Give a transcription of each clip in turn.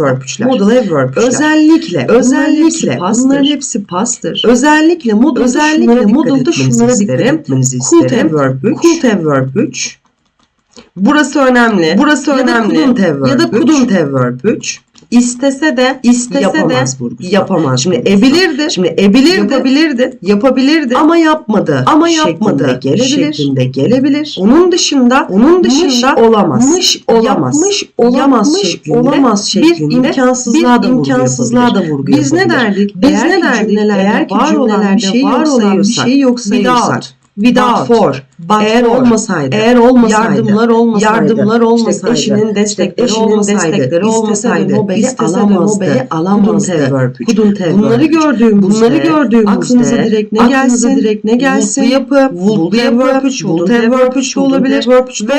verb. Modal verb üçler. Özellikle, Özellikle bunların hepsi pastır. Özellikle modulda Özellikle şunlara modulda dikkat etmenizi şunlara isterim. Could have verb 3. Could have verb 3. Burası önemli. Burası Ya da önemli. verb ya da couldn't have verb 3. İstese de istese Yapamaz de vurgusu. yapamaz. Şimdi vurgusu. ebilirdi. Şimdi ebilirdi. yapabilirdi. Yapabilirdi. ama yapmadı. Ama şeklinde yapmadı. Gelebilir. Şeklinde gelebilir. onun dışında Onun dışında dışında olamaz. mış olamaz. Yapmış olamaz Yapmış şeklinde, olamaz şeklinde bir imkansızlığa da vurgu imkansızlığa da vurgu Biz ne derdik? Biz Eğer ne derdik? cümlelerde Eğer ki var olan cümlelerde bir şey var olan bir şey yok sayıyorsak, without, for, but eğer olmasaydı, eğer olmasaydı, yardımlar olmasaydı, yardımlar olmasaydı, işte eşinin destekleri eşinin olmasaydı, destekleri olmasaydı, Nobel'i alamazdı, alamazdı. couldn't have Bunları gördüğümüzde, Bunları gördüğümüzde aklınıza direkt ne gelsin? direkt ne gelsin? Yapı, Would have verb would have verb olabilir, ve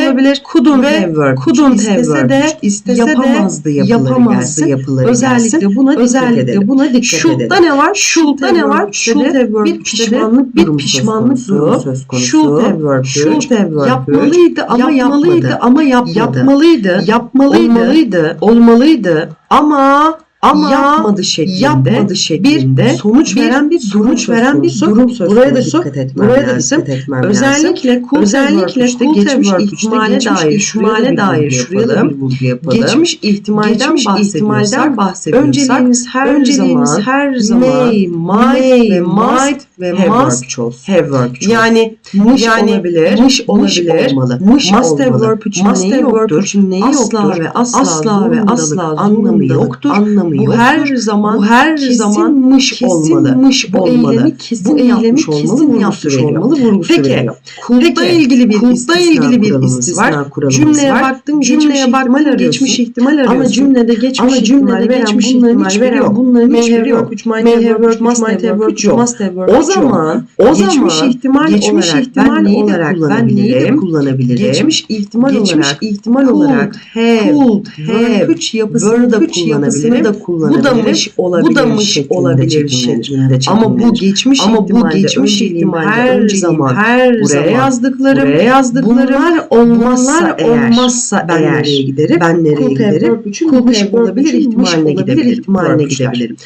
olabilir. couldn't Ve have verb couldn't have de, istese yapamazdı yapamazdı yapıları Özellikle buna Özellikle buna dikkat edelim. ne var? Should'da ne var? Verb bir pişmanlık bir pişmanlık durumu söz konusu. Should. Should have Yapmalıydı ama Yapmalıydı yapmadı. ama yapmadı. Yapmalıydı. Yapmalıydı. Olmalıydı. Olmalıydı. Ama Ama yapmadı şeklinde. yapmadı şeklinde bir sonuç bir veren bir sonuç veren bir durum söz Buraya da Dikkat etmem buraya da etmem lazım. Özellikle could Özellikle have geçmiş ihtimale dair ihtimale dair şuraya da bir vurgu yapalım. Geçmiş ihtimalden bahsediyorsak, önceliğimiz her önceliğimiz zaman her zaman may, might may, ve must ve have must verb olsun. have verb çoğul. Yani mış yani olabilir, mış olabilir, olmalı. mış must have olmalı. verb üçün Must neyi have yoktur? üçün neyi asla yoktur? ve asla, Asla ve asla anlamı yoktur. anlamı bu yoktur. her zaman Bu her kesin zaman mış kesin olmalı. mış bu olmalı. eylemi kesin Bu eylemi yapmış kesin olmalı, yapmış veriyor. olmalı, vurgusu Peki, veriyor. Kulda ilgili bir kulda ilgili bir istisna var. Cümleye var. baktın, Cümleye geçmiş baktın, geçmiş ihtimal arıyorsun. Ama cümlede geçmiş Ama cümlede ihtimal veren geçmiş bunların ihtimal hiçbiri veren yok. bunların May hiçbiri have yok. might May have have must might have have yok. must have verb O üç yok. Zaman, O geçmiş zaman ihtimal geçmiş olarak ihtimal ben neyi de olarak ben neyi de kullanabilirim? Geçmiş ihtimal Geçmiş olarak ihtimal could olarak have, could verb have üç yapısını verb da kullanabilirim. da kullanabilirim. Bu da mış olabilir Bu da mış şeklinde olabilir şeklinde Ama bu geçmiş Ama bu geçmiş ihtimalde her zaman her buraya zaman yazdıklarım, buraya yazdıklarım bunlar olmazsa eğer, olmazsa ben eğer nereye giderim? Ben nereye giderim? verb Could have verb mış ihtimaline Verb gidebilirim.